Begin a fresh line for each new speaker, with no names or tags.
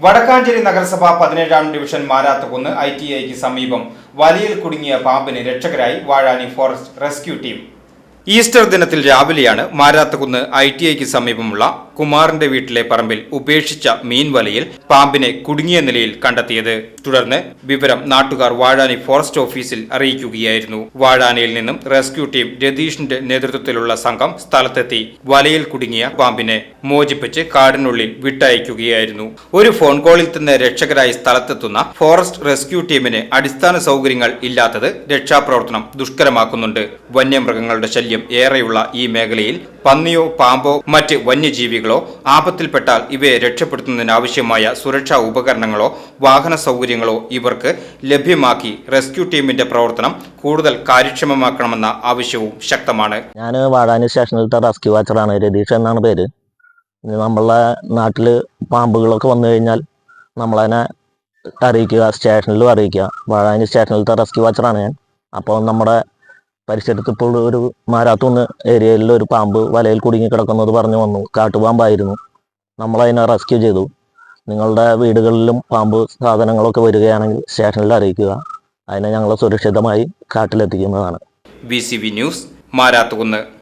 Vadakkanchery നഗരസഭ പതിനേഴാം division മാരാത്തകുന്ന് I T ഐക്ക് സമീപം വലിയിൽ കുടുങ്ങിയ പാമ്പിന് രക്ഷകരായി Vazhani forest rescue team. Easter ദിനത്തിൽ രാവിലെയാണ് മാരാത്തകുന്ന് ഐ ടി ഐക്ക് സമീപമുള്ള കുമാറിന്റെ വീട്ടിലെ പറമ്പിൽ ഉപേക്ഷിച്ച മീൻവലയിൽ പാമ്പിനെ കുടുങ്ങിയ നിലയിൽ കണ്ടെത്തിയത്. തുടർന്ന് വിവരം നാട്ടുകാർ വാഴാനി ഫോറസ്റ്റ് ഓഫീസിൽ അറിയിക്കുകയായിരുന്നു. വാഴാനിയിൽ നിന്നും റെസ്ക്യൂ ടീം രതീഷിന്റെ നേതൃത്വത്തിലുള്ള സംഘം സ്ഥലത്തെത്തി വലയിൽ കുടുങ്ങിയ പാമ്പിനെ മോചിപ്പിച്ച് കാടിനുള്ളിൽ വിട്ടയക്കുകയായിരുന്നു. ഒരു ഫോൺ കോളിൽ തന്നെ രക്ഷകരായി സ്ഥലത്തെത്തുന്ന ഫോറസ്റ്റ് റെസ്ക്യൂ ടീമിന് അടിസ്ഥാന സൗകര്യങ്ങൾ ഇല്ലാത്തത് രക്ഷാപ്രവർത്തനം ദുഷ്കരമാക്കുന്നുണ്ട്. വന്യമൃഗങ്ങളുടെ ശല്യം ഏറെയുള്ള ഈ മേഖലയിൽ പന്നിയോ പാമ്പോ മറ്റ് വന്യജീവികളോ ആപത്തിൽപ്പെട്ടാൽ ഇവയെ രക്ഷപ്പെടുത്തുന്നതിനാവശ്യമായ സുരക്ഷാ ഉപകരണങ്ങളോ വാഹന സൗകര്യങ്ങളോ ഇവർക്ക് ലഭ്യമാക്കി റെസ്ക്യൂ ടീമിന്റെ പ്രവർത്തനം കൂടുതൽ കാര്യക്ഷമമാക്കണമെന്ന ആവശ്യവും ശക്തമാണ്.
ഞാൻ വാഴാനി സ്റ്റേഷനിലത്തെ റെസ്ക്യൂ വാച്ചറാണ് രതീഷ് എന്നാണ് പേര്. നമ്മളെ നാട്ടിൽ പാമ്പുകളൊക്കെ വന്നു കഴിഞ്ഞാൽ നമ്മളതിനെ അറിയിക്കുക സ്റ്റേഷനിലും അറിയിക്കുക. വാഴാനി സ്റ്റേഷനിലത്തെ റെസ്ക്യൂ വാച്ചറാണ് ഞാൻ. അപ്പോൾ നമ്മുടെ പരിസരത്ത് ഇപ്പോൾ ഒരു മാരാത്തൂന്ന് ഏരിയയിൽ ഒരു പാമ്പ് വലയിൽ കുടുങ്ങി കിടക്കുന്നത് പറഞ്ഞു വന്നു. കാട്ടുപാമ്പായിരുന്നു. നമ്മളതിനെ റെസ്ക്യൂ ചെയ്തു. നിങ്ങളുടെ വീടുകളിലും പാമ്പ് സാധനങ്ങളൊക്കെ വരികയാണെങ്കിൽ സ്റ്റേഷനിൽ അറിയിക്കുക. അതിനെ ഞങ്ങൾ സുരക്ഷിതമായി കാട്ടിലെത്തിക്കുന്നതാണ്.
B news Marathukunnu